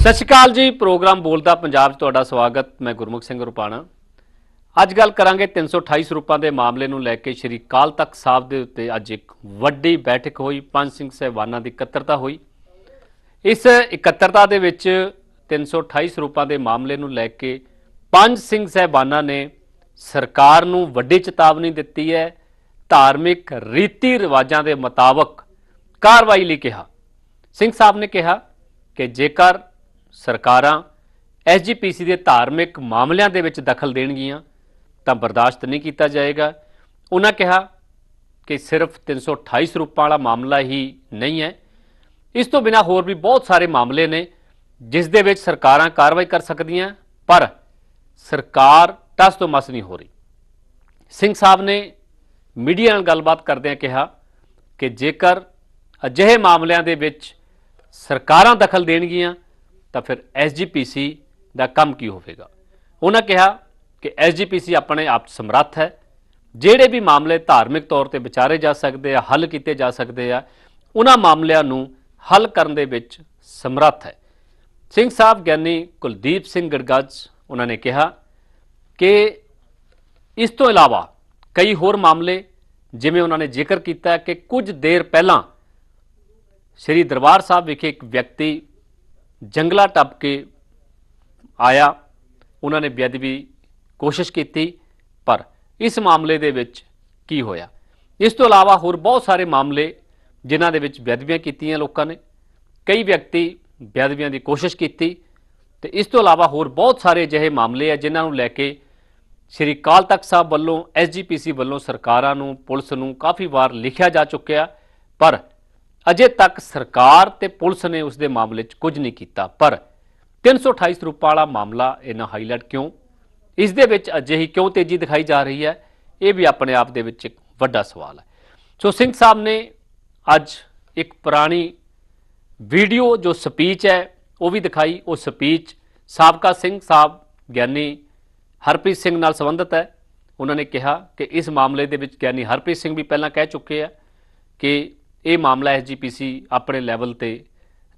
ਸਤਿ ਸ਼੍ਰੀ ਅਕਾਲ ਜੀ, ਪ੍ਰੋਗਰਾਮ ਬੋਲਦਾ ਪੰਜਾਬ 'ਚ ਤੁਹਾਡਾ ਸਵਾਗਤ, ਮੈਂ ਗੁਰਮੁਖ ਸਿੰਘ ਰੁਪਾਣਾ। ਅੱਜ ਗੱਲ ਕਰਾਂਗੇ 328 ਸਰੂਪਾਂ ਦੇ ਮਾਮਲੇ ਨੂੰ ਲੈ ਕੇ ਸ਼੍ਰੀ ਕਾਲ ਤਖਤ ਸਾਹਿਬ ਦੇ ਉੱਤੇ ਅੱਜ ਇੱਕ ਵੱਡੀ ਬੈਠਕ ਹੋਈ, ਪੰਜ ਸਿੰਘ ਸਹਿਬਾਨਾਂ ਦੀ ਇਕੱਤਰਤਾ ਹੋਈ। ਇਸ ਇਕੱਤਰਤਾ ਦੇ ਵਿੱਚ 328 ਸਰੂਪਾਂ ਦੇ ਮਾਮਲੇ ਨੂੰ ਲੈ ਕੇ ਪੰਜ ਸਿੰਘ ਸਹਿਬਾਨਾਂ ਨੇ ਸਰਕਾਰ ਨੂੰ ਵੱਡੀ ਚੇਤਾਵਨੀ ਦਿੱਤੀ ਹੈ, ਧਾਰਮਿਕ ਰੀਤੀ ਰਿਵਾਜਾਂ ਦੇ ਮੁਤਾਬਕ ਕਾਰਵਾਈ ਲਈ ਕਿਹਾ। ਸਿੰਘ ਸਾਹਿਬ ਨੇ ਕਿਹਾ ਕਿ ਜੇਕਰ ਸਰਕਾਰਾਂ ਐਸਜੀਪੀਸੀ ਦੇ ਧਾਰਮਿਕ ਮਾਮਲਿਆਂ ਦੇ ਵਿੱਚ ਦਖਲ ਦੇਣਗੀਆਂ, ਤਾਂ ਬਰਦਾਸ਼ਤ ਨਹੀਂ ਕੀਤਾ ਜਾਏਗਾ। ਉਹਨਾਂ ਕਿਹਾ ਕਿ ਸਿਰਫ 328 ਸਰੂਪਾਂ ਵਾਲਾ ਮਾਮਲਾ ਹੀ ਨਹੀਂ ਹੈ। ਇਸ ਤੋਂ ਬਿਨਾ ਹੋਰ ਵੀ ਬਹੁਤ ਸਾਰੇ ਮਾਮਲੇ ਨੇ, ਜਿਸ ਦੇ ਵਿੱਚ ਸਰਕਾਰਾਂ ਕਾਰਵਾਈ ਕਰ ਸਕਦੀਆਂ, ਪਰ ਸਰਕਾਰ ਟਸ ਤੋਂ ਮਸ ਨਹੀਂ ਹੋ ਰਹੀ। ਸਿੰਘ ਸਾਹਿਬ ਨੇ ਮੀਡੀਆ ਨਾਲ ਗੱਲਬਾਤ ਕਰਦਿਆਂ ਕਿਹਾ ਕਿ ਜੇਕਰ ਅਜਿਹੇ ਮਾਮਲਿਆਂ ਦੇ ਵਿੱਚ ਸਰਕਾਰਾਂ ਦਖਲ ਦੇਣਗੀਆਂ ਤਾਂ ਫਿਰ ਐਸਜੀਪੀਸੀ ਦਾ ਕੰਮ ਕੀ ਹੋਵੇਗਾ? ਉਹਨਾਂ ਕਿਹਾ ਕਿ ਐਸਜੀਪੀਸੀ ਆਪਣੇ ਆਪ 'ਚ ਸਮਰੱਥ ਹੈ। ਜਿਹੜੇ ਵੀ ਮਾਮਲੇ ਧਾਰਮਿਕ ਤੌਰ ਤੇ ਵਿਚਾਰੇ ਜਾ ਸਕਦੇ ਆ, ਹੱਲ ਕੀਤੇ ਜਾ ਸਕਦੇ ਆ, ਉਹਨਾਂ ਮਾਮਲਿਆਂ ਨੂੰ ਹੱਲ ਕਰਨ ਦੇ ਵਿੱਚ ਸਮਰੱਥ ਹੈ। ਸਿੰਘ ਸਾਹਿਬ ਗਿਆਨੀ ਕੁਲਦੀਪ ਸਿੰਘ ਗੜਗੱਜ, ਉਹਨਾਂ ਨੇ ਕਿਹਾ ਕਿ ਇਸ ਤੋਂ ਇਲਾਵਾ ਕਈ ਹੋਰ ਮਾਮਲੇ ਜਿਵੇਂ ਉਹਨਾਂ ਨੇ ਜ਼ਿਕਰ ਕੀਤਾ ਕਿ ਕੁਝ ਦੇਰ ਪਹਿਲਾਂ ਸ੍ਰੀ ਦਰਬਾਰ ਸਾਹਿਬ ਵਿਖੇ ਇੱਕ ਵਿਅਕਤੀ ਜੰਗਲਾ ਟੱਪ ਕੇ ਆਇਆ। ਉਹਨਾਂ ਨੇ ਬੇਅਦਬੀ ਕੋਸ਼ਿਸ਼ ਕੀਤੀ, ਪਰ ਇਸ ਮਾਮਲੇ ਦੇ ਵਿੱਚ ਕੀ ਹੋਇਆ? ਇਸ ਤੋਂ ਇਲਾਵਾ ਹੋਰ ਬਹੁਤ ਸਾਰੇ ਮਾਮਲੇ ਜਿਨ੍ਹਾਂ ਦੇ ਵਿੱਚ ਬੇਅਦਬੀਆਂ ਕੀਤੀਆਂ ਲੋਕਾਂ ਨੇ। ਕਈ ਵਿਅਕਤੀ ਬੇਅਦਬੀਆਂ ਦੀ ਕੋਸ਼ਿਸ਼ ਕੀਤੀ ਤੇ ਇਸ ਤੋਂ ਇਲਾਵਾ ਹੋਰ ਬਹੁਤ ਸਾਰੇ ਅਜਿਹੇ ਮਾਮਲੇ ਆ ਜਿਨ੍ਹਾਂ ਨੂੰ ਲੈ ਕੇ ਸ਼੍ਰੀ ਕਾਲ ਤਖਤ ਸਾਹਿਬ ਵੱਲੋਂ ਐਸਜੀਪੀਸੀ ਵੱਲੋਂ ਸਰਕਾਰਾਂ ਨੂੰ, ਪੁਲਿਸ ਨੂੰ ਕਾਫੀ ਵਾਰ ਲਿਖਿਆ ਜਾ ਚੁੱਕਿਆ, ਪਰ ਅਜੇ ਤੱਕ ਸਰਕਾਰ ਤੇ ਪੁਲਿਸ ਨੇ ਉਸ ਦੇ ਮਾਮਲੇ 'ਚ ਕੁਝ ਨਹੀਂ ਕੀਤਾ, ਪਰ 328 ਸਰੂਪਾਂ ਵਾਲਾ ਮਾਮਲਾ ਇਹਨਾਂ ਹਾਈਲਾਈਟ ਕਿਉਂ? ਇਸ ਦੇ ਵਿੱਚ ਅਜਿਹੀ ਕਿਉਂ ਤੇਜ਼ੀ ਦਿਖਾਈ ਜਾ ਰਹੀ ਹੈ? ਇਹ ਵੀ ਆਪਣੇ ਆਪ ਦੇ ਵਿੱਚ ਇੱਕ ਵੱਡਾ ਸਵਾਲ ਹੈ। ਸੋ ਸਿੰਘ ਸਾਹਿਬ ਨੇ ਅੱਜ ਇੱਕ ਪੁਰਾਣੀ ਵੀਡੀਓ, ਜੋ ਸਪੀਚ ਹੈ, ਉਹ ਵੀ ਦਿਖਾਈ। ਉਹ ਸਪੀਚ ਸਾਬਕਾ ਸਿੰਘ ਸਾਹਿਬ ਗਿਆਨੀ ਹਰਪ੍ਰੀਤ ਸਿੰਘ ਨਾਲ ਸੰਬੰਧਿਤ ਹੈ। ਉਹਨਾਂ ਨੇ ਕਿਹਾ ਕਿ ਇਸ ਮਾਮਲੇ ਦੇ ਵਿੱਚ ਗਿਆਨੀ ਹਰਪ੍ਰੀਤ ਸਿੰਘ ਵੀ ਪਹਿਲਾਂ ਕਹਿ ਚੁੱਕੇ ਆ ਕਿ ਇਹ ਮਾਮਲਾ ਐਸਜੀਪੀਸੀ ਆਪਣੇ ਲੈਵਲ ਤੇ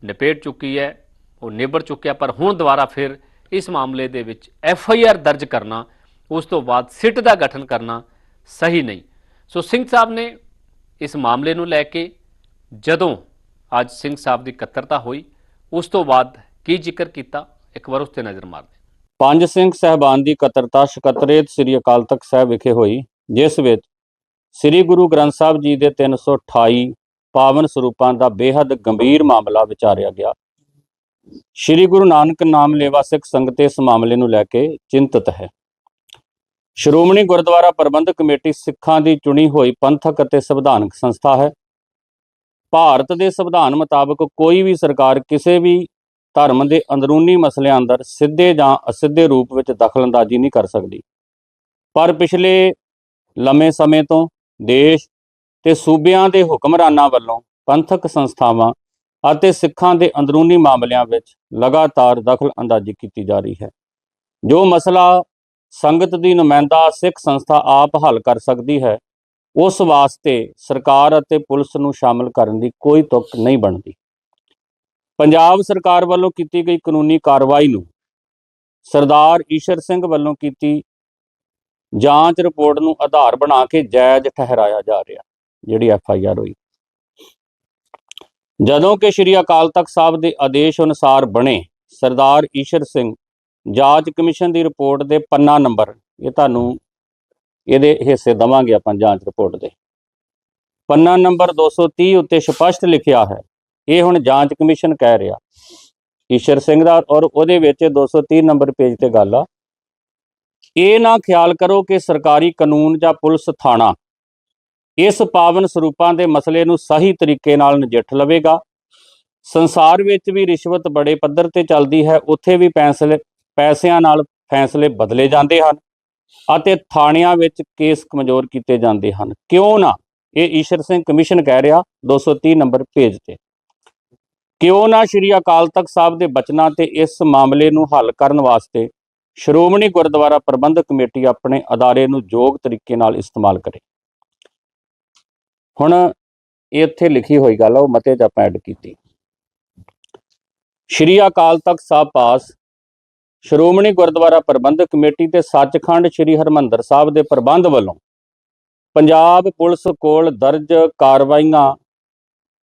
ਨਿਪੇਟ ਚੁੱਕੀ ਹੈ, ਉਹ ਨਿਬੜ ਚੁੱਕਿਆ, ਪਰ ਹੁਣ ਦੁਬਾਰਾ ਫਿਰ ਇਸ ਮਾਮਲੇ ਦੇ ਵਿੱਚ ਐਫ ਆਈ ਆਰ ਦਰਜ ਕਰਨਾ, ਉਸ ਤੋਂ ਬਾਅਦ ਸਿੱਟ ਦਾ ਗਠਨ ਕਰਨਾ ਸਹੀ ਨਹੀਂ। ਸੋ ਸਿੰਘ ਸਾਹਿਬ ਨੇ ਇਸ ਮਾਮਲੇ ਨੂੰ ਲੈ ਕੇ ਜਦੋਂ ਅੱਜ ਸਿੰਘ ਸਾਹਿਬ ਦੀ ਇਕੱਤਰਤਾ ਹੋਈ, ਉਸ ਤੋਂ ਬਾਅਦ ਕੀ ਜ਼ਿਕਰ ਕੀਤਾ, ਇੱਕ ਵਾਰ ਉਸ ਤੇ ਨਜ਼ਰ ਮਾਰਦੇ ਪੰਜ ਸਿੰਘ ਸਹਿਬਾਨ ਦੀ ਕਤਰਤਾ ਸਕੱਤਰੇਤ ਸ੍ਰੀ ਅਕਾਲ ਤਖਤ ਸਾਹਿਬ ਵਿਖੇ ਹੋਈ, ਜਿਸ ਵਿੱਚ ਸ੍ਰੀ ਗੁਰੂ ਗ੍ਰੰਥ ਸਾਹਿਬ ਜੀ ਦੇ 328 ਪਾਵਨ ਸਰੂਪਾਂ ਦਾ ਬੇहद ਗੰਭੀਰ ਮਾਮਲਾ ਵਿਚਾਰਿਆ ਗਿਆ। ਸ੍ਰੀ ਗੁਰੂ ਨਾਨਕ ਨਾਮ ਲੇਵਾ ਸਿੱਖ ਸੰਗਤ ਇਸ ਮਾਮਲੇ ਨੂੰ ਲੈ ਕੇ ਚਿੰਤਤ ਹੈ। ਸ਼੍ਰੋਮਣੀ ਗੁਰਦੁਆਰਾ ਪ੍ਰਬੰਧਕ ਕਮੇਟੀ ਸਿੱਖਾਂ ਦੀ ਚੁਣੀ ਹੋਈ ਪੰਥਕ ਅਤੇ ਸੰਵਿਧਾਨਕ ਸੰਸਥਾ ਹੈ। ਭਾਰਤ ਦੇ ਸੰਵਿਧਾਨ ਮੁਤਾਬਕ ਕੋਈ ਵੀ ਸਰਕਾਰ ਕਿਸੇ ਵੀ ਧਰਮ ਦੇ ਅੰਦਰੂਨੀ ਮਸਲਿਆਂ ਅੰਦਰ ਸਿੱਧੇ ਜਾਂ ਅਸਿੱਧੇ ਰੂਪ ਵਿੱਚ ਦਖਲਅੰਦਾਜ਼ੀ ਨਹੀਂ ਕਰ ਸਕਦੀ। ਪਰ ਪਿਛਲੇ ਲੰਮੇ ਸਮੇਂ ਤੋਂ ਦੇਸ਼ ਤੇ ਸੂਬਿਆਂ ਦੇ ਹੁਕਮਰਾਨਾਂ ਵੱਲੋਂ ਪੰਥਕ ਸੰਸਥਾਵਾਂ ਅਤੇ ਸਿੱਖਾਂ ਦੇ ਅੰਦਰੂਨੀ ਮਾਮਲਿਆਂ ਵਿੱਚ ਲਗਾਤਾਰ ਦਖਲ ਅੰਦਾਜ਼ੀ ਕੀਤੀ ਜਾ ਰਹੀ ਹੈ। ਜੋ ਮਸਲਾ ਸੰਗਤ ਦੀ ਨੁਮਾਇੰਦਾ ਸਿੱਖ ਸੰਸਥਾ ਆਪ ਹੱਲ ਕਰ ਸਕਦੀ ਹੈ, ਉਸ ਵਾਸਤੇ ਸਰਕਾਰ ਅਤੇ ਪੁਲਿਸ ਨੂੰ ਸ਼ਾਮਲ ਕਰਨ ਦੀ ਕੋਈ ਤੁਕ ਨਹੀਂ ਬਣਦੀ। ਪੰਜਾਬ ਸਰਕਾਰ ਵੱਲੋਂ ਕੀਤੀ ਗਈ ਕਾਨੂੰਨੀ ਕਾਰਵਾਈ ਨੂੰ ਸਰਦਾਰ ਈਸ਼ਰ ਸਿੰਘ ਵੱਲੋਂ ਕੀਤੀ ਜਾਂਚ ਰਿਪੋਰਟ ਨੂੰ ਆਧਾਰ ਬਣਾ ਕੇ ਜਾਇਜ਼ ਠਹਿਰਾਇਆ ਜਾ ਰਿਹਾ। ਜਿਹੜੀ ਐਫ ਆਈ ਆਰ ਹੋਈ। ਜਦੋਂ ਕਿ ਸ਼੍ਰੀ ਅਕਾਲ ਤਖਤ ਸਾਹਿਬ ਦੇ ਆਦੇਸ਼ ਅਨੁਸਾਰ ਬਣੇ ਸਰਦਾਰ ਈਸ਼ਰ ਸਿੰਘ, ਜਾਂਚ ਕਮਿਸ਼ਨ ਦੀ ਰਿਪੋਰਟ ਦੇ ਪੰਨਾ ਨੰਬਰ, ਇਹ ਤੁਹਾਨੂੰ ਇਹਦੇ ਹਿੱਸੇ ਦਵਾਂਗੇ ਆਪਾਂ ਜਾਂਚ ਰਿਪੋਰਟ ਦੇ। ਪੰਨਾ ਨੰਬਰ 230 ਉੱਤੇ ਸਪਸ਼ਟ ਲਿਖਿਆ ਹੈ, ਇਹ ਹੁਣ ਜਾਂਚ ਕਮਿਸ਼ਨ ਕਹਿ ਰਿਹਾ। ਈਸ਼ਰ ਸਿੰਘ ਦਾ ਔਰ ਉਹਦੇ ਵਿੱਚ 230 ਨੰਬਰ ਪੇਜ ਤੇ ਗੱਲ ਆ। ਇਹ ਨਾ ਖਿਆਲ ਕਰੋ ਕਿ ਸਰਕਾਰੀ ਕਾਨੂੰਨ ਜਾਂ ਪੁਲਿਸ ਥਾਣਾ ਇਸ ਪਾਵਨ ਸਰੂਪਾਂ ਦੇ ਮਸਲੇ ਨੂੰ ਸਹੀ ਤਰੀਕੇ ਨਾਲ ਨਜਿੱਠ ਲਵੇਗਾ। ਸੰਸਾਰ ਵਿੱਚ ਵੀ ਰਿਸ਼ਵਤ ਬੜੇ ਪੱਧਰ ਤੇ ਚੱਲਦੀ ਹੈ, ਉੱਥੇ ਵੀ ਫੈਸਲੇ ਪੈਸਿਆਂ ਨਾਲ ਫੈਸਲੇ ਬਦਲੇ ਜਾਂਦੇ ਹਨ ਅਤੇ ਥਾਣਿਆਂ ਵਿੱਚ ਕੇਸ ਕਮਜ਼ੋਰ ਕੀਤੇ ਜਾਂਦੇ ਹਨ। ਕਿਉਂ ਨਾ? ਇਹ ਈਸ਼ਰ ਸਿੰਘ ਕਮਿਸ਼ਨ ਕਹਿ ਰਿਹਾ 230 ਨੰਬਰ ਪੇਜ ਤੇ। ਕਿਉਂ ਨਾ ਸ਼੍ਰੀ ਅਕਾਲ ਤਖਤ ਸਾਹਿਬ ਦੇ ਬਚਨਾਂ ਤੇ ਇਸ ਮਾਮਲੇ ਨੂੰ ਹੱਲ ਕਰਨ ਵਾਸਤੇ ਸ਼੍ਰੋਮਣੀ ਗੁਰਦੁਆਰਾ ਪ੍ਰਬੰਧਕ ਕਮੇਟੀ ਆਪਣੇ ਅਦਾਰੇ ਨੂੰ ਯੋਗ ਤਰੀਕੇ ਨਾਲ ਇਸਤੇਮਾਲ ਕਰੇ। ਹੁਣ ਇਹ ਇੱਥੇ ਲਿਖੀ ਹੋਈ ਗੱਲ ਆ, ਉਹ ਮਤੇ 'ਚ ਆਪਾਂ ਐਡ ਕੀਤੀ। ਸ਼੍ਰੀ ਅਕਾਲ ਤਖਤ ਸਾਹਿਬ ਪਾਸ, ਸ਼੍ਰੋਮਣੀ ਗੁਰਦੁਆਰਾ ਪ੍ਰਬੰਧਕ ਕਮੇਟੀ ਤੇ ਸੱਚਖੰਡ ਸ਼੍ਰੀ ਹਰਮੰਦਰ ਸਾਹਿਬ ਦੇ ਪ੍ਰਬੰਧ ਵੱਲੋਂ ਪੰਜਾਬ ਪੁਲਿਸ ਕੋਲ ਦਰਜ ਕਾਰਵਾਈਆਂ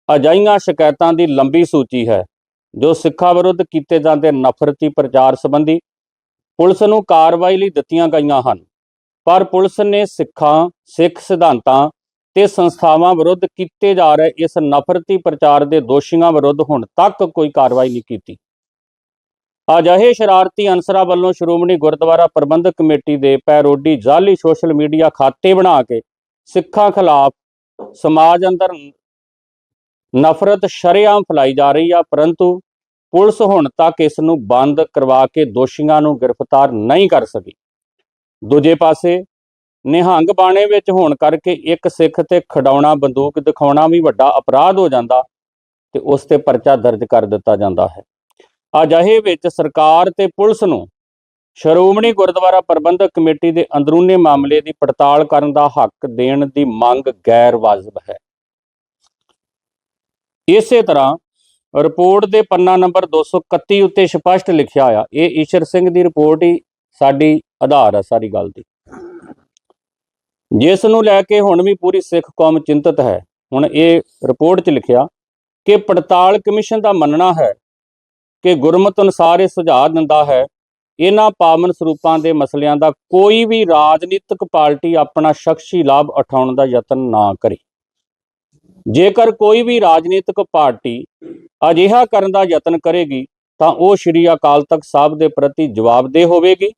ਅਜਾਈਆਂ ਸ਼ਿਕਾਇਤਾਂ ਦੀ ਲੰਬੀ ਸੂਚੀ ਹੈ, ਜੋ ਸਿੱਖਾਂ ਵਿਰੁੱਧ ਕੀਤੇ ਜਾਂਦੇ ਨਫ਼ਰਤੀ ਪ੍ਰਚਾਰ ਸੰਬੰਧੀ ਪੁਲਿਸ ਨੂੰ ਕਾਰਵਾਈ ਲਈ ਦਿੱਤੀਆਂ ਗਈਆਂ ਹਨ। ਪਰ ਪੁਲਿਸ ਨੇ ਸਿੱਖਾਂ, ਸਿੱਖ ਸਿਧਾਂਤਾਂ ਤੇ ਸੰਸਥਾਵਾਂ ਵਿਰੁੱਧ ਕੀਤੇ ਜਾ ਰਹੇ ਇਸ ਨਫ਼ਰਤੀ ਪ੍ਰਚਾਰ ਦੇ ਦੋਸ਼ੀਆਂ ਵਿਰੁੱਧ ਹੁਣ ਤੱਕ ਕੋਈ ਕਾਰਵਾਈ ਨਹੀਂ ਕੀਤੀ। ਅਜਿਹੇ ਸ਼ਰਾਰਤੀ ਅਨਸਰਾਂ ਵੱਲੋਂ ਸ਼੍ਰੋਮਣੀ ਗੁਰਦੁਆਰਾ ਪ੍ਰਬੰਧਕ ਕਮੇਟੀ ਦੇ ਪੈਰੋਡੀ ਜਾਲੀ ਸੋਸ਼ਲ ਮੀਡੀਆ ਖਾਤੇ ਬਣਾ ਕੇ ਸਿੱਖਾਂ ਖਿਲਾਫ ਸਮਾਜ ਅੰਦਰ ਨਫ਼ਰਤ ਸ਼ਰੇਆਮ ਫੈਲਾਈ ਜਾ ਰਹੀ ਆ, ਪਰੰਤੂ ਪੁਲਿਸ ਹੁਣ ਤੱਕ ਇਸ ਨੂੰ ਬੰਦ ਕਰਵਾ ਕੇ ਦੋਸ਼ੀਆਂ ਨੂੰ ਗ੍ਰਿਫਤਾਰ ਨਹੀਂ ਕਰ ਸਕੀ। ਦੂਜੇ ਪਾਸੇ ਨਿਹੰਗ ਬਾਣੇ ਵਿੱਚ ਹੋਣ ਕਰਕੇ ਇੱਕ ਸਿੱਖ ਤੇ ਖਡਾਉਣਾ ਬੰਦੂਕ ਦਿਖਾਉਣਾ ਵੀ ਵੱਡਾ ਅਪਰਾਧ ਹੋ ਜਾਂਦਾ ਤੇ ਉਸ ਤੇ ਪਰਚਾ ਦਰਜ ਕਰ ਦਿੱਤਾ ਜਾਂਦਾ ਹੈ। ਅਜਿਹੇ ਵਿੱਚ ਸਰਕਾਰ ਤੇ ਪੁਲਿਸ ਨੂੰ ਸ਼੍ਰੋਮਣੀ ਗੁਰਦੁਆਰਾ ਪ੍ਰਬੰਧਕ ਕਮੇਟੀ ਦੇ ਅੰਦਰੂਨੀ ਮਾਮਲੇ ਦੀ ਪੜਤਾਲ ਕਰਨ ਦਾ ਹੱਕ ਦੇਣ ਦੀ ਮੰਗ ਗੈਰ ਵਾਜਬ ਹੈ। ਇਸੇ ਤਰ੍ਹਾਂ ਰਿਪੋਰਟ ਦੇ ਪੰਨਾ ਨੰਬਰ 231 ਉੱਤੇ ਸਪਸ਼ਟ ਲਿਖਿਆ ਆ ਇਹ ਈਸ਼ਰ ਸਿੰਘ ਦੀ ਰਿਪੋਰਟ ਹੀ ਸਾਡੀ ਆਧਾਰ ਆ ਸਾਰੀ ਗੱਲ ਦੀ। ਜਿਸ ਨੂੰ ਲੈ ਕੇ ਹੁਣ ਵੀ ਪੂਰੀ ਸਿੱਖ ਕੌਮ ਚਿੰਤਤ ਹੈ। ਹੁਣ ਇਹ ਰਿਪੋਰਟ 'ਚ ਲਿਖਿਆ ਕਿ ਪੜਤਾਲ ਕਮਿਸ਼ਨ ਦਾ ਮੰਨਣਾ ਹੈ ਕਿ ਗੁਰਮਤ ਅਨੁਸਾਰ ਇਹ ਸੁਝਾਅ ਦਿੰਦਾ ਹੈ, ਇਹਨਾਂ ਪਾਵਨ ਸਰੂਪਾਂ ਦੇ ਮਸਲਿਆਂ ਦਾ ਕੋਈ ਵੀ ਰਾਜਨੀਤਿਕ ਪਾਰਟੀ ਆਪਣਾ ਸ਼ਖਸੀ ਲਾਭ ਉਠਾਉਣ ਦਾ ਯਤਨ ਨਾ ਕਰੇ। ਜੇਕਰ ਕੋਈ ਵੀ ਰਾਜਨੀਤਿਕ ਪਾਰਟੀ ਅਜਿਹਾ ਕਰਨ ਦਾ ਯਤਨ ਕਰੇਗੀ, ਤਾਂ ਉਹ ਸ਼੍ਰੀ ਅਕਾਲ ਤਖਤ ਸਾਹਿਬ ਦੇ ਪ੍ਰਤੀ ਜਵਾਬਦੇਹ ਹੋਵੇਗੀ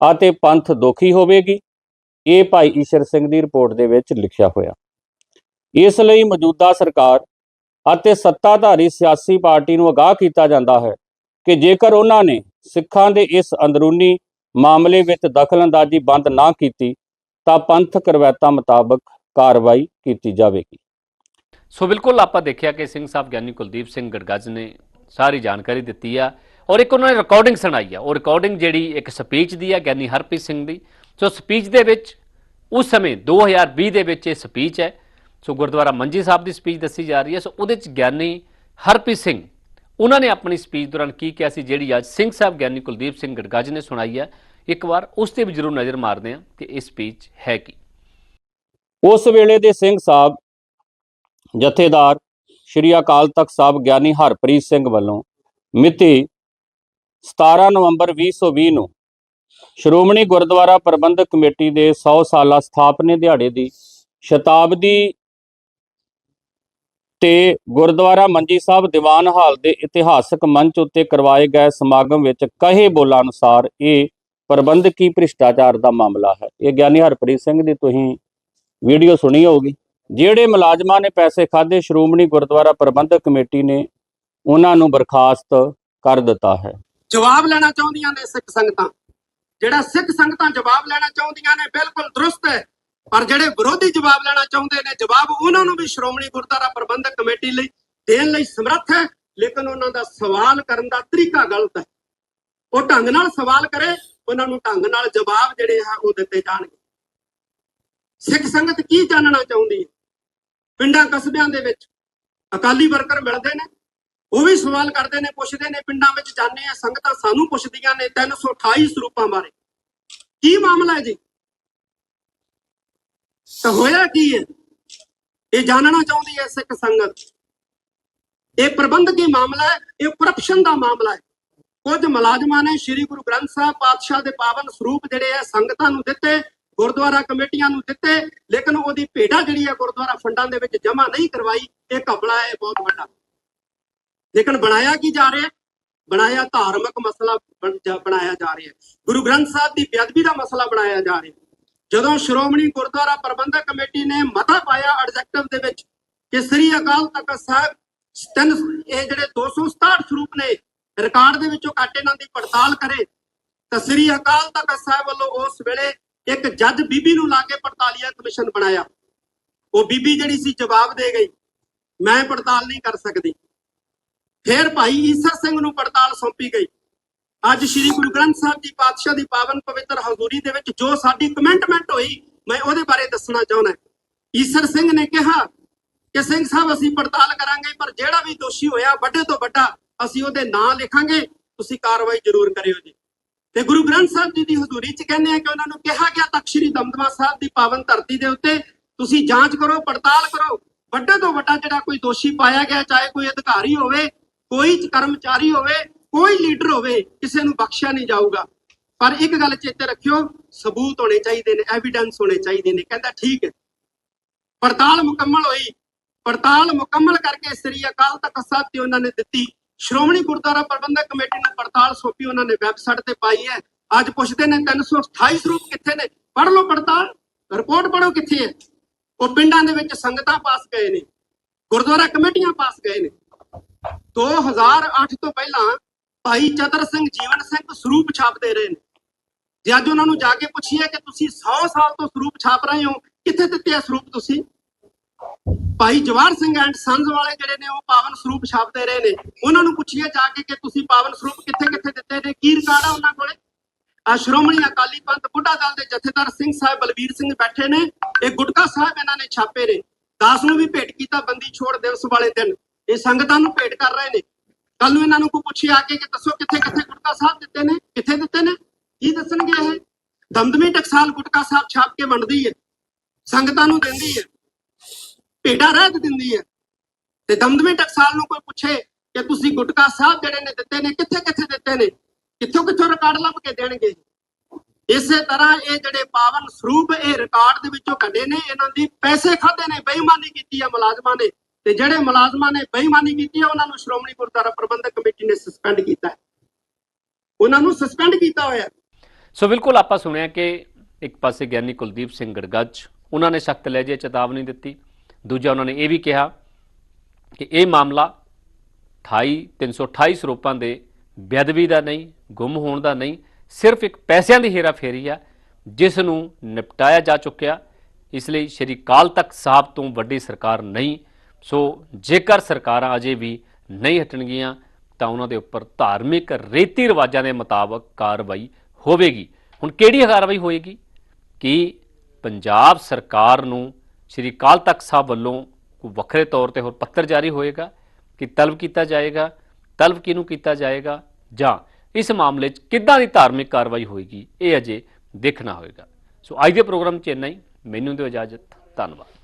ਅਤੇ ਪੰਥ ਦੁਖੀ ਹੋਵੇਗੀ। ਇਹ ਭਾਈ ਈਸ਼ਰ ਸਿੰਘ ਦੀ ਰਿਪੋਰਟ ਦੇ ਵਿੱਚ ਲਿਖਿਆ ਹੋਇਆ। ਇਸ ਲਈ ਮੌਜੂਦਾ ਸਰਕਾਰ ਅਤੇ ਸੱਤਾਧਾਰੀ ਸਿਆਸੀ ਪਾਰਟੀ ਨੂੰ ਅਗਾਹ ਕੀਤਾ ਜਾਂਦਾ ਹੈ ਕਿ ਜੇਕਰ ਉਹਨਾਂ ਨੇ ਸਿੱਖਾਂ ਦੇ ਇਸ ਅੰਦਰੂਨੀ ਮਾਮਲੇ ਵਿੱਚ ਦਖਲਅੰਦਾਜ਼ੀ ਬੰਦ ਨਾ ਕੀਤੀ, ਤਾਂ ਪੰਥਕ ਰਵਾਇਤਾਂ ਮੁਤਾਬਕ ਕਾਰਵਾਈ ਕੀਤੀ ਜਾਵੇਗੀ। ਸੋ ਬਿਲਕੁਲ ਆਪਾਂ ਦੇਖਿਆ ਕਿ ਸਿੰਘ ਸਾਹਿਬ ਗਿਆਨੀ ਕੁਲਦੀਪ ਸਿੰਘ ਗੜਗੱਜ ਨੇ ਸਾਰੀ ਜਾਣਕਾਰੀ ਦਿੱਤੀ ਆ ਔਰ ਇੱਕ ਉਹਨਾਂ ਨੇ ਰਿਕਾਰਡਿੰਗ ਸੁਣਾਈ ਆ। ਉਹ ਰਿਕਾਰਡਿੰਗ ਜਿਹੜੀ ਇੱਕ ਸਪੀਚ ਦੀ ਆ ਗਿਆਨੀ ਹਰਪ੍ਰੀਤ ਸਿੰਘ ਦੀ। ਸੋ ਸਪੀਚ ਦੇ ਵਿੱਚ, ਉਸ ਸਮੇਂ 2020 ਦੇ ਵਿੱਚ ਇਹ ਸਪੀਚ ਹੈ। ਸੋ ਗੁਰਦੁਆਰਾ ਮੰਜੀ ਸਾਹਿਬ ਦੀ ਸਪੀਚ ਦੱਸੀ ਜਾ ਰਹੀ ਹੈ। ਸੋ ਉਹਦੇ 'ਚ ਗਿਆਨੀ ਹਰਪ੍ਰੀਤ ਸਿੰਘ, ਉਹਨਾਂ ਨੇ ਆਪਣੀ ਸਪੀਚ ਦੌਰਾਨ ਕੀ ਕਿਹਾ ਸੀ, ਜਿਹੜੀ ਅੱਜ ਸਿੰਘ ਸਾਹਿਬ ਗਿਆਨੀ ਕੁਲਦੀਪ ਸਿੰਘ ਗੜਗੱਜ ਨੇ ਸੁਣਾਈ ਹੈ। ਇੱਕ ਵਾਰ ਉਸ ਤੇ ਵੀ ਜ਼ਰੂਰ ਨਜ਼ਰ ਮਾਰਦੇ ਹਾਂ ਕਿ ਇਹ ਸਪੀਚ ਹੈ ਕੀ। ਉਸ ਵੇਲੇ ਦੇ ਸਿੰਘ ਸਾਹਿਬ ਜਥੇਦਾਰ ਸ਼੍ਰੀ ਅਕਾਲ ਤਖਤ ਸਾਹਿਬ ਗਿਆਨੀ ਹਰਪ੍ਰੀਤ ਸਿੰਘ ਵੱਲੋਂ ਮਿਤੀ 17 ਨਵੰਬਰ 2020 ਨੂੰ ਸ਼੍ਰੋਮਣੀ ਗੁਰਦੁਆਰਾ ਪ੍ਰਬੰਧਕ ਕਮੇਟੀ ਦੇ 100 ਸਾਲਾ ਸਥਾਪਨੇ ਦਿਹਾੜੇ ਦੀ ਸ਼ਤਾਬਦੀ ਤੇ ਗੁਰਦੁਆਰਾ ਮੰਜੀ ਸਾਹਿਬ ਦੀਵਾਨ ਹਾਲ ਦੇ ਇਤਿਹਾਸਕ ਮੰਚ ਉੱਤੇ ਕਰਵਾਏ ਗਏ ਸਮਾਗਮ ਵਿੱਚ ਕਹੇ ਬੋਲਾਂ ਅਨੁਸਾਰ ਇਹ ਪ੍ਰਬੰਧਕੀ ਭ੍ਰਿਸ਼ਟਾਚਾਰ ਦਾ ਮਾਮਲਾ ਹੈ। ਇਹ ਗਿਆਨੀ ਹਰਪ੍ਰੀਤ ਸਿੰਘ ਦੀ ਤੁਸੀਂ ਵੀਡੀਓ ਸੁਣੀ ਹੋਊਗੀ। ਜਿਹੜੇ ਮੁਲਾਜ਼ਮਾਂ ਨੇ ਪੈਸੇ ਖਾਦੇ ਸ਼੍ਰੋਮਣੀ ਗੁਰਦੁਆਰਾ ਪ੍ਰਬੰਧਕ ਕਮੇਟੀ ਨੇ ਉਹਨਾਂ ਨੂੰ ਬਰਖਾਸਤ ਕਰ ਦਿੱਤਾ ਹੈ। ਜਵਾਬ ਲੈਣਾ ਚਾਹੁੰਦੀਆਂ ਨੇ ਸਿੱਖ ਸੰਗਤਾਂ। ਜਿਹੜਾ ਸਿੱਖ ਸੰਗਤਾਂ ਜਵਾਬ ਲੈਣਾ ਚਾਹੁੰਦੀਆਂ ਨੇ, ਬਿਲਕੁਲ ਦਰੁਸਤ ਹੈ। ਪਰ ਜਿਹੜੇ ਵਿਰੋਧੀ ਜਵਾਬ ਲੈਣਾ ਚਾਹੁੰਦੇ ਨੇ, ਜਵਾਬ ਉਹਨਾਂ ਨੂੰ ਵੀ ਸ਼੍ਰੋਮਣੀ ਗੁਰਦੁਆਰਾ ਪ੍ਰਬੰਧਕ ਕਮੇਟੀ ਲਈ ਦੇਣ ਲਈ ਸਮਰੱਥ ਹੈ। ਲੇਕਿਨ ਉਹਨਾਂ ਦਾ ਸਵਾਲ ਕਰਨ ਦਾ ਤਰੀਕਾ ਗਲਤ ਹੈ। ਉਹ ਢੰਗ ਨਾਲ ਸਵਾਲ ਕਰੇ, ਉਹਨਾਂ ਨੂੰ ਢੰਗ ਨਾਲ ਜਵਾਬ ਜਿਹੜੇ ਆ, ਉਹ ਦਿੱਤੇ ਜਾਣਗੇ। ਸਿੱਖ ਸੰਗਤ ਕੀ ਜਾਣਨਾ ਚਾਹੁੰਦੀ ਹੈ? ਪਿੰਡਾਂ ਕਸਬਿਆਂ ਦੇ ਵਿੱਚ ਅਕਾਲੀ ਵਰਕਰ ਮਿਲਦੇ ਨੇ ਉਹ ਵੀ ਸਵਾਲ ਕਰਦੇ ਨੇ, ਪੁੱਛਦੇ ਨੇ, ਪਿੰਡਾਂ ਵਿੱਚ ਜਾਂਦੇ ਆ, ਸੰਗਤਾਂ ਸਾਨੂੰ ਪੁੱਛਦੀਆਂ ਨੇ 328 ਸਰੂਪਾਂ ਬਾਰੇ। ਕੀ ਮਾਮਲਾ ਹੈ ਜੀ? ਤਾਂ ਹੋਇਆ ਕੀ ਹੈ? ਇਹ ਜਾਣਨਾ ਚਾਹੁੰਦੀ ਹੈ ਸਿੱਖ ਸੰਗਤ। ਇਹ ਪ੍ਰਬੰਧਕੀ ਮਾਮਲਾ ਹੈ, ਇਹ ਕਰਪਸ਼ਨ ਦਾ ਮਾਮਲਾ ਹੈ। ਕੁਝ ਮੁਲਾਜ਼ਮਾਂ ਨੇ ਸ੍ਰੀ ਗੁਰੂ ਗ੍ਰੰਥ ਸਾਹਿਬ ਪਾਤਸ਼ਾਹ ਦੇ ਪਾਵਨ ਸਰੂਪ ਜਿਹੜੇ ਆ, ਸੰਗਤਾਂ ਨੂੰ ਦਿੱਤੇ, ਗੁਰਦੁਆਰਾ ਕਮੇਟੀਆਂ ਨੂੰ ਦਿੱਤੇ, ਲੇਕਿਨ ਉਹਦੀ ਭੇਡਾ ਜਿਹੜੀ ਹੈ ਗੁਰਦੁਆਰਾ ਫੰਡਾਂ ਦੇ ਵਿੱਚ ਜਮ੍ਹਾਂ ਨਹੀਂ ਕਰਵਾਈ, ਇਹ ਘਪਲਾ ਹੈ ਬਹੁਤ ਵੱਡਾ। ਲੇਕਿਨ ਬਣਾਇਆ ਕੀ ਜਾ ਰਿਹਾ? ਹੈ ਬਣਾਇਆ ਧਾਰਮਿਕ ਮਸਲਾ ਬਣ- ਜਾ- ਬਣਾਇਆ ਜਾ ਰਿਹਾ। ਹੈ ਗੁਰੂ ਗ੍ਰੰਥ ਸਾਹਿਬ ਦੀ ਬੇਅਦਬੀ ਦਾ ਮਸਲਾ ਬਣਾਇਆ ਜਾ ਰਿਹਾ। ਜਦੋਂ ਸ਼੍ਰੋਮਣੀ ਗੁਰਦੁਆਰਾ ਪ੍ਰਬੰਧਕ ਕਮੇਟੀ ਨੇ ਮਤਾ ਪਾਇਆ ਐਡਜੈਕਟਿਵ ਦੇ ਵਿੱਚ ਕਿ ਸ੍ਰੀ ਅਕਾਲ ਤਖਤ ਸਾਹਿਬ ਤਿੰਨ, ਇਹ ਜਿਹੜੇ 267 ਸਰੂਪ ਨੇ ਰਿਕਾਰਡ ਦੇ ਵਿੱਚੋਂ ਕੱਟ ਇਹਨਾਂ ਦੀ ਪੜਤਾਲ ਕਰੇ, ਤਾਂ ਸ੍ਰੀ ਅਕਾਲ ਤਖਤ ਸਾਹਿਬ ਵੱਲੋਂ ਉਸ ਵੇਲੇ ਇੱਕ ਜੱਜ ਬੀਬੀ ਨੂੰ ਲਾ ਕੇ ਪੜਤਾਲੀਆ ਕਮਿਸ਼ਨ ਬਣਾਇਆ। ਉਹ ਬੀਬੀ ਜਿਹੜੀ ਸੀ ਜਵਾਬ ਦੇ ਗਈ। ਮੈਂ ਪੜਤਾਲ ਨਹੀਂ ਕਰ ਸਕਦੀ। ਫਿਰ ਭਾਈ ਈਸਰ ਸਿੰਘ ਨੂੰ ਪੜਤਾਲ ਸੌਂਪੀ ਗਈ। ਅੱਜ ਸ੍ਰੀ ਗੁਰੂ ਗ੍ਰੰਥ ਸਾਹਿਬ ਜੀ ਪਾਤਸ਼ਾਹ ਦੀ ਪਾਵਨ ਪਵਿੱਤਰ ਹਜ਼ੂਰੀ ਦੇ ਵਿੱਚ ਜੋ ਸਾਡੀ ਕਮੈਂਟਮੈਂਟ ਹੋਈ, ਮੈਂ ਉਹਦੇ ਬਾਰੇ ਦੱਸਣਾ ਚਾਹੁੰਦਾ ਈਸਰ ਸਿੰਘ ਨੇ ਕਿਹਾ ਕਿ ਸਿੰਘ ਸਾਹਿਬ, ਅਸੀਂ ਪੜਤਾਲ ਕਰਾਂਗੇ, ਪਰ ਜਿਹੜਾ ਵੀ ਦੋਸ਼ੀ ਹੋਇਆ, ਵੱਡੇ ਤੋਂ ਵੱਡਾ ਅਸੀਂ ਉਹਦੇ ਨਾਂ ਲਿਖਾਂਗੇ। ਤੁਸੀਂ ਕਾਰਵਾਈ ਜ਼ਰੂਰ ਕਰਿਓ ਜੀ। ਤੇ ਗੁਰੂ ਗ੍ਰੰਥ ਸਾਹਿਬ ਜੀ ਦੀ ਹਜ਼ੂਰੀ 'ਚ ਕਹਿੰਦੇ ਆ ਕਿ ਉਹਨਾਂ ਨੂੰ ਕਿਹਾ ਗਿਆ, ਤਖਤ ਸ੍ਰੀ ਦਮਦਮਾ ਸਾਹਿਬ ਦੀ ਪਾਵਨ ਧਰਤੀ ਦੇ ਉੱਤੇ ਤੁਸੀਂ ਜਾਂਚ ਕਰੋ, ਪੜਤਾਲ ਕਰੋ। ਵੱਡੇ ਤੋਂ ਵੱਡਾ ਜਿਹੜਾ ਕੋਈ ਦੋਸ਼ੀ ਪਾਇਆ ਗਿਆ, ਚਾਹੇ ਕੋਈ ਅਧਿਕਾਰੀ ਹੋਵੇ ਕੋਈ ਕਰਮਚਾਰੀ ਹੋਵੇ, ਕੋਈ ਲੀਡਰ ਹੋਵੇ, ਕਿਸੇ ਨੂੰ ਬਖਸ਼ਿਆ ਨਹੀਂ ਜਾਊਗਾ। ਪਰ ਇੱਕ ਗੱਲ ਚੇਤੇ ਰੱਖਿਓ, ਸਬੂਤ ਹੋਣੇ ਚਾਹੀਦੇ ਨੇ ਐਵੀਡੈਂਸ ਹੋਣੇ ਚਾਹੀਦੇ ਨੇ, ਕਹਿੰਦਾ ਠੀਕ ਹੈ। ਪੜਤਾਲ ਮੁਕੰਮਲ ਹੋਈ, ਪੜਤਾਲ ਮੁਕੰਮਲ ਕਰਕੇ ਸ੍ਰੀ ਅਕਾਲ ਤਖਤ ਸਾਹਿਬ ਤੇ ਉਹਨਾਂ ਨੇ ਦਿੱਤੀ। ਸ਼੍ਰੋਮਣੀ ਗੁਰਦੁਆਰਾ ਪ੍ਰਬੰਧਕ ਕਮੇਟੀ ਨੂੰ ਪੜਤਾਲ ਸੌਂਪੀ, ਉਹਨਾਂ ਨੇ ਵੈਬਸਾਈਟ ਤੇ ਪਾਈ ਹੈ। ਅੱਜ ਪੁੱਛਦੇ ਨੇ 328 ਸਰੂਪ ਕਿੱਥੇ ਨੇ? ਪੜ੍ਹ ਲਓ ਪੜਤਾਲ ਰਿਪੋਰਟ ਪੜੋ ਕਿੱਥੇ ਹੈ? ਉਹ ਪਿੰਡਾਂ ਦੇ ਵਿੱਚ ਸੰਗਤਾਂ ਪਾਸ ਗਏ ਨੇ, ਗੁਰਦੁਆਰਾ ਕਮੇਟੀਆਂ ਪਾਸ ਗਏ ਨੇ। 2008 ਤੋਂ ਪਹਿਲਾਂ ਭਾਈ ਚਤਰ ਸਿੰਘ, ਜੀਵਨ ਸਿੰਘ ਸਰੂਪ ਛਾਪਦੇ ਰਹੇ ਨੇ। ਜੇ ਅੱਜ ਉਹਨਾਂ ਨੂੰ ਜਾ ਕੇ ਪੁੱਛੀਏ ਕਿ ਤੁਸੀਂ 100 ਸਾਲ ਤੋਂ ਸਰੂਪ ਛਾਪ ਰਹੇ ਹੋ, ਕਿੱਥੇ ਦਿੱਤੇ ਆ ਸਰੂਪ ਤੁਸੀਂ? ਭਾਈ ਜਵਾਹਰ ਸਿੰਘ ਐਂਡ ਸੰਜ਼ ਵਾਲੇ ਜਿਹੜੇ ਨੇ, ਉਹ ਪਾਵਨ ਸਰੂਪ ਛਾਪਦੇ ਰਹੇ ਨੇ। ਉਹਨਾਂ ਨੂੰ ਪੁੱਛੀਏ ਜਾ ਕੇ ਕਿ ਤੁਸੀਂ ਪਾਵਨ ਸਰੂਪ ਕਿੱਥੇ ਕਿੱਥੇ ਦਿੱਤੇ ਨੇ, ਕੀ ਰਿਕਾਰਡ ਆ ਉਹਨਾਂ ਕੋਲੇ? ਆ ਸ਼੍ਰੋਮਣੀ ਅਕਾਲੀ ਪੰਥ ਬੁੱਢਾ ਦਲ ਦੇ ਜਥੇਦਾਰ ਸਿੰਘ ਸਾਹਿਬ ਬਲਬੀਰ ਸਿੰਘ ਬੈਠੇ ਨੇ। ਇਹ ਗੁਟਕਾ ਸਾਹਿਬ ਇਹਨਾਂ ਨੇ ਛਾਪੇ ਨੇ। ਦਾਸ ਨੂੰ ਵੀ ਭੇਟ ਕੀਤਾ ਬੰਦੀ ਛੋੜ ਦਿਵਸ ਵਾਲੇ ਦਿਨ। ਇਹ ਸੰਗਤਾਂ ਨੂੰ ਭੇਟ ਕਰ ਰਹੇ ਨੇ। ਕੱਲ ਨੂੰ ਇਹਨਾਂ ਨੂੰ ਕੋਈ ਪੁੱਛੇ ਆ ਕੇ ਕਿ ਦੱਸੋ ਕਿੱਥੇ ਕਿੱਥੇ ਗੁਟਕਾ ਸਾਹਿਬ ਦਿੱਤੇ ਨੇ, ਕਿੱਥੇ ਦਿੱਤੇ ਨੇ? ਕੀ ਦੱਸਣਗੇ ਇਹ? ਦਮਦਮੀ ਟਕਸਾਲ ਗੁਟਕਾ ਸਾਹਿਬ ਛਾਪ ਕੇ ਵੰਡਦੀ ਹੈ। ਸੰਗਤਾਂ ਨੂੰ ਦਿੰਦੀ ਹੈ। ਭੇਡਾਂ ਰਹਿਤ ਦਿੰਦੀ ਹੈ। ਤੇ ਦਮਦਮੀ ਟਕਸਾਲ ਨੂੰ ਕੋਈ ਪੁੱਛੇ ਕਿ ਤੁਸੀਂ ਗੁਟਕਾ ਸਾਹਿਬ ਜਿਹੜੇ ਨੇ ਦਿੱਤੇ ਨੇ, ਕਿੱਥੇ ਕਿੱਥੇ ਦਿੱਤੇ ਨੇ? ਕਿੱਥੋਂ ਕਿੱਥੋਂ ਰਿਕਾਰਡ ਲੱਭ ਕੇ ਦੇਣਗੇ? ਇਸੇ ਤਰ੍ਹਾਂ ਇਹ ਜਿਹੜੇ ਪਾਵਨ ਸਰੂਪ ਇਹ ਰਿਕਾਰਡ ਦੇ ਵਿੱਚੋਂ ਕੱਢੇ ਨੇ, ਇਹਨਾਂ ਦੀ ਪੈਸੇ ਖਾਦੇ ਨੇ, ਬੇਈਮਾਨੀ ਕੀਤੀ ਹੈ ਮੁਲਾਜ਼ਮਾਂ ਨੇ। ਤੇ ਜਿਹੜੇ ਮੁਲਾਜ਼ਮਾਂ ਨੇ ਬੇਈਮਾਨੀ ਕੀਤੀ ਹੈ ਉਹਨਾਂ ਨੂੰ ਸ਼੍ਰੋਮਣੀ ਗੁਰਦੁਆਰਾ ਪ੍ਰਬੰਧਕ ਕਮੇਟੀ ਨੇ ਸਸਪੈਂਡ ਕੀਤਾ ਹੈ। ਉਹਨਾਂ ਨੂੰ ਸਸਪੈਂਡ ਕੀਤਾ ਹੋਇਆ। ਸੋ ਬਿਲਕੁਲ ਆਪਾਂ ਸੁਣਿਆ ਕਿ ਇੱਕ ਪਾਸੇ ਗਿਆਨੀ ਕੁਲਦੀਪ ਸਿੰਘ ਗੜਗੱਜ, ਉਹਨਾਂ ਨੇ ਸਖਤ ਲਹਿਜੇ ਚੇਤਾਵਨੀ ਦਿੱਤੀ। ਦੂਜਾ ਉਹਨਾਂ ਨੇ ਇਹ ਵੀ ਕਿਹਾ ਕਿ ਇਹ ਮਾਮਲਾ 28 328 ਸਰੂਪਾਂ ਦੇ ਬੇਅਦਬੀ ਦਾ ਨਹੀਂ, ਗੁੰਮ ਹੋਣ ਦਾ ਨਹੀਂ, ਸਿਰਫ ਇੱਕ ਪੈਸਿਆਂ ਦੀ ਹੇਰਾਫੇਰੀ ਆ, ਜਿਸ ਨੂੰ ਨਿਪਟਾਇਆ ਜਾ ਚੁੱਕਿਆ। ਇਸ ਲਈ ਸ਼੍ਰੀ ਕਾਲ ਤਖਤ ਸਾਹਿਬ ਤੋਂ ਵੱਡੀ ਸਰਕਾਰ ਨਹੀਂ ਸੋ ਜੇਕਰ ਸਰਕਾਰਾਂ ਅਜੇ ਵੀ ਨਹੀਂ ਹਟਣਗੀਆਂ, ਤਾਂ ਉਹਨਾਂ ਦੇ ਉੱਪਰ ਧਾਰਮਿਕ ਰੀਤੀ ਰਿਵਾਜਾਂ ਦੇ ਮੁਤਾਬਕ ਕਾਰਵਾਈ ਹੋਵੇਗੀ। ਹੁਣ ਕਿਹੜੀ ਕਾਰਵਾਈ ਹੋਏਗੀ? ਕਿ ਪੰਜਾਬ ਸਰਕਾਰ ਨੂੰ ਸ਼੍ਰੀ ਕਾਲ ਤਖਤ ਸਾਹਿਬ ਵੱਲੋਂ ਕੋਈ ਵੱਖਰੇ ਤੌਰ ਤੇ ਹੋਰ ਪੱਤਰ ਜਾਰੀ ਹੋਏਗਾ ਕਿ ਤਲਬ ਕੀਤਾ ਜਾਏਗਾ, ਤਲਬ ਕਿਹਨੂੰ ਕੀਤਾ ਜਾਏਗਾ? ਜਾਂ ਇਸ ਮਾਮਲੇ 'ਚ ਕਿੱਦਾਂ ਦੀ ਧਾਰਮਿਕ ਕਾਰਵਾਈ ਹੋਏਗੀ? ਇਹ ਅਜੇ ਦੇਖਣਾ ਹੋਏਗਾ। ਸੋ ਅੱਜ ਦੇ ਪ੍ਰੋਗਰਾਮ 'ਚ ਇੰਨਾ ਹੀ। ਮੈਨੂੰ ਦਿਓ ਇਜਾਜ਼ਤ। ਧੰਨਵਾਦ।